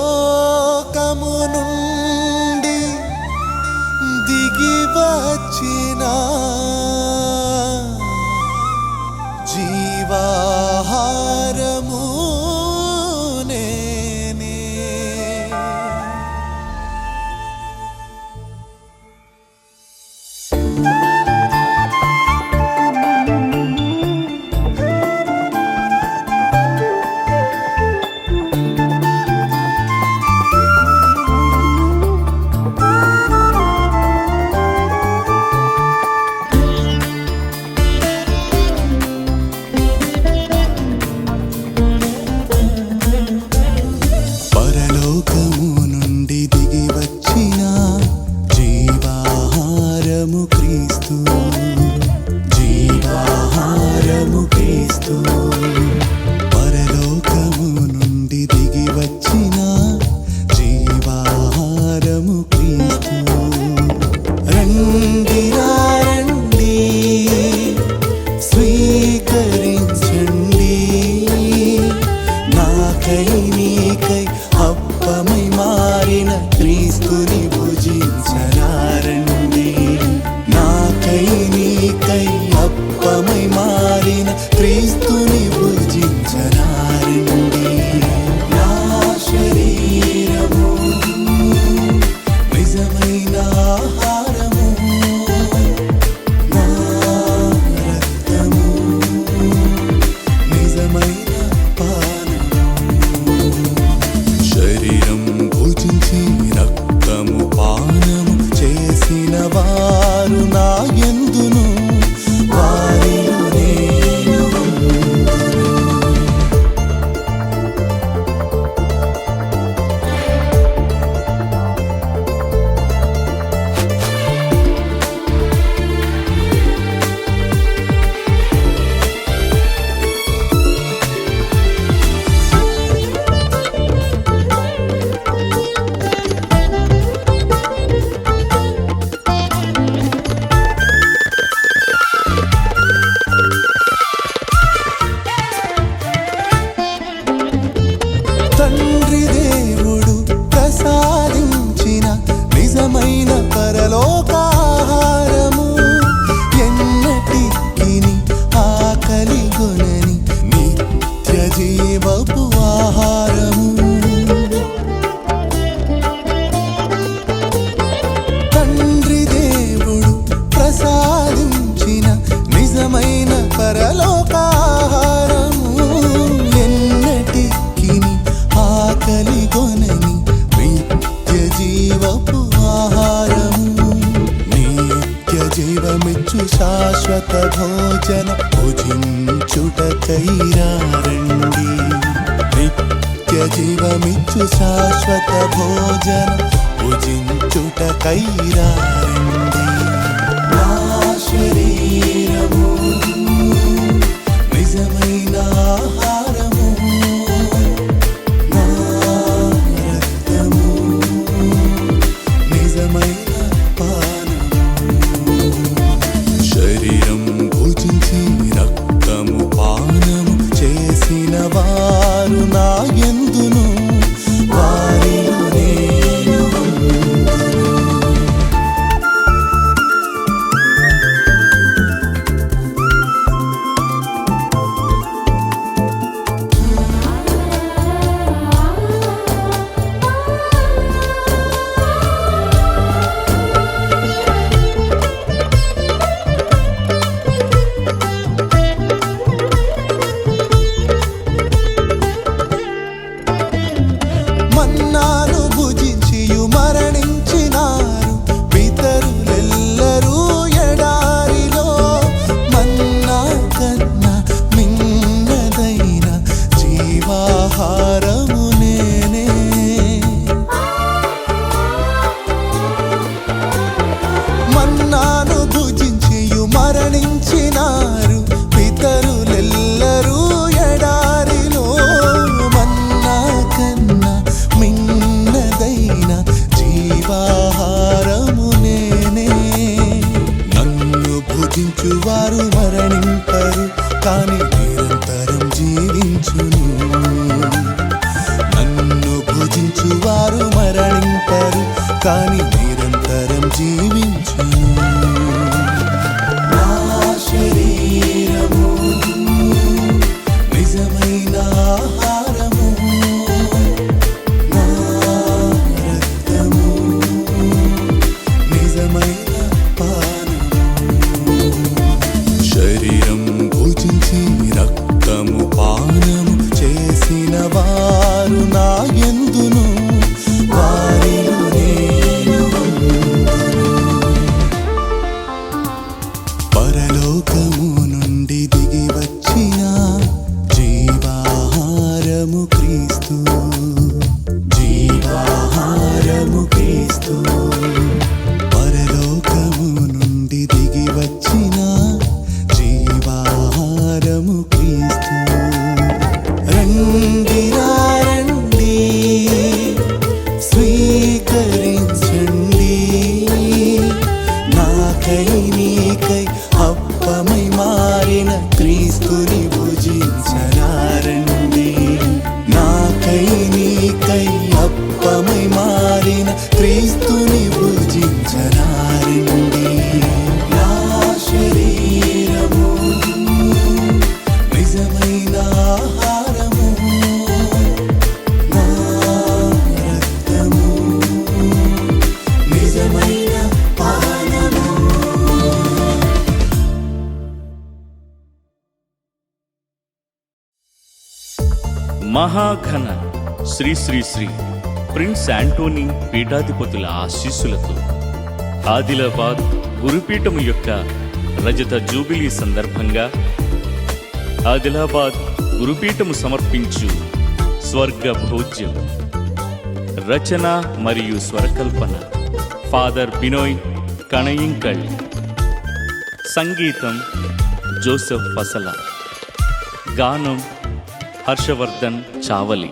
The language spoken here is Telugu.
పరలోకము నుండి దిగి వచ్చిన జీవా జీవాహారము క్రీస్తు. లోకాహారము ఎన్నటికి ఆకలి గుణని నిత్య జీవపు భుజించుటకై రండి నిత్య జీవమిచ్చు శాశ్వత భోజన. భుజించుటకై రండి காணி நிரந்தரம் ஜீவ 분이 మహాఘన శ్రీ శ్రీ శ్రీ ప్రిన్స్ యాంటోనీ పీఠాధిపతుల ఆశీస్సులతో ఆదిలాబాద్ గురుపీఠం యొక్క రజత జూబిలీ సందర్భంగా ఆదిలాబాద్ గురుపీఠము సమర్పించు స్వర్గ భోజ్యం రచన మరియు స్వరకల్పన ఫాదర్ బినోయ్ కణయింకళ్ సంగీతం జోసెఫ్ ఫసల. గానం హర్షవర్ధన్ చావలి.